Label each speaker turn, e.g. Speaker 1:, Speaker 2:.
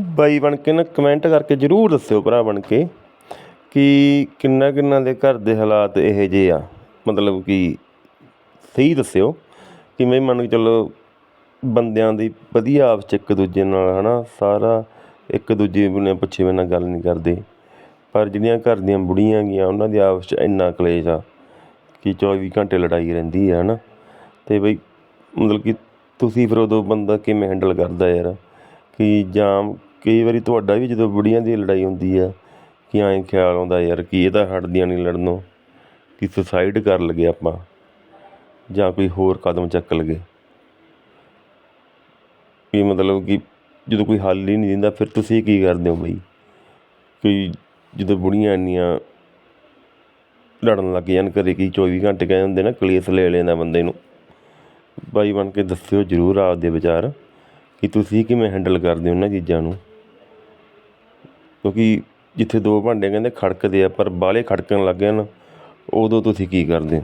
Speaker 1: ਬਾਈ ਬਣ ਕੇ ਨਾ ਕਮੈਂਟ ਕਰਕੇ ਜ਼ਰੂਰ ਦੱਸਿਓ ਭਰਾ ਬਣ ਕੇ ਕਿ ਕਿੰਨਾ ਕਿੰਨਾ ਦੇ ਘਰ ਦੇ ਹਾਲਾਤ ਇਹੋ ਜਿਹੇ ਆ। ਮਤਲਬ ਕਿ ਸਹੀ ਦੱਸਿਓ ਕਿਵੇਂ ਮੰਨ ਕੇ ਚੱਲੋ ਬੰਦਿਆਂ ਦੀ ਵਧੀਆ ਆਪਸ 'ਚ ਇੱਕ ਦੂਜੇ ਨਾਲ ਹੈ ਨਾ ਸਾਰਾ ਇੱਕ ਦੂਜੇ ਬਿਨਾਂ ਪੁੱਛੇ ਬਿਨਾਂ ਗੱਲ ਨਹੀਂ ਕਰਦੇ। ਪਰ ਜਿਹੜੀਆਂ ਘਰ ਦੀਆਂ ਬੁੜੀਆਂ ਹੈਗੀਆਂ ਉਹਨਾਂ ਦੀ ਆਪਸ 'ਚ ਇੰਨਾ ਕਲੇਸ਼ ਆ ਕਿ 24 ਘੰਟੇ ਲੜਾਈ ਰਹਿੰਦੀ ਹੈ ਹੈ ਨਾ ਅਤੇ ਬਈ ਮਤਲਬ ਕਿ ਤੁਸੀਂ ਫਿਰ ਉਦੋਂ ਬੰਦਾ ਕਿਵੇਂ ਹੈਂਡਲ ਕਰਦਾ ਯਾਰ? ਕਿ ਜਾਂ ਕਈ ਵਾਰੀ ਤੁਹਾਡਾ ਵੀ ਜਦੋਂ ਬੁੜੀਆਂ ਦੀ ਲੜਾਈ ਹੁੰਦੀ ਆ, ਕਿ ਐਂ ਖਿਆਲ ਆਉਂਦਾ ਯਾਰ ਕਿ ਇਹ ਤਾਂ ਹਟਦੀਆਂ ਨਹੀਂ ਲੜਨੋਂ, ਕਿ ਸੁਸਾਈਡ ਕਰ ਲਈਏ ਆਪਾਂ, ਜਾਂ ਕੋਈ ਹੋਰ ਕਦਮ ਚੱਕ ਲਈਏ ਕਿ ਮਤਲਬ ਕਿ ਜਦੋਂ ਕੋਈ ਹੱਲ ਹੀ ਨਹੀਂ ਦਿੰਦਾ, ਫਿਰ ਤੁਸੀਂ ਕੀ ਕਰਦੇ ਹੋ ਬਈ? ਕਿ ਜਦੋਂ ਬੁੜੀਆਂ ਇੰਨੀਆਂ ਲੜਨ ਲੱਗ ਜਾਣ, ਕਦੇ ਕੀ 24 ਘੰਟੇ ਕਹਿੰਦੇ ਹੁੰਦੇ ਨਾ, ਕਲੇਸ਼ ਲੈ ਲੈਂਦਾ ਬੰਦੇ ਨੂੰ। ਬਾਈ ਬਣ ਕੇ ਦੱਸਿਓ ਜ਼ਰੂਰ ਆਪਦੇ ਵਿਚਾਰ, ਕਿ ਤੁਸੀਂ ਕਿਵੇਂ ਹੈਂਡਲ ਕਰਦੇ ਹੋ ਉਹਨਾਂ ਚੀਜ਼ਾਂ ਨੂੰ। ਕਿਉਂਕਿ ਜਿੱਥੇ ਦੋ ਭਾਂਡੇ ਕਹਿੰਦੇ ਖੜਕਦੇ ਆ, ਪਰ ਬਾਹਲੇ ਖੜਕਣ ਲੱਗ ਜਾਣ ਉਦੋਂ ਤੁਸੀਂ ਕੀ ਕਰਦੇ ਹੋ?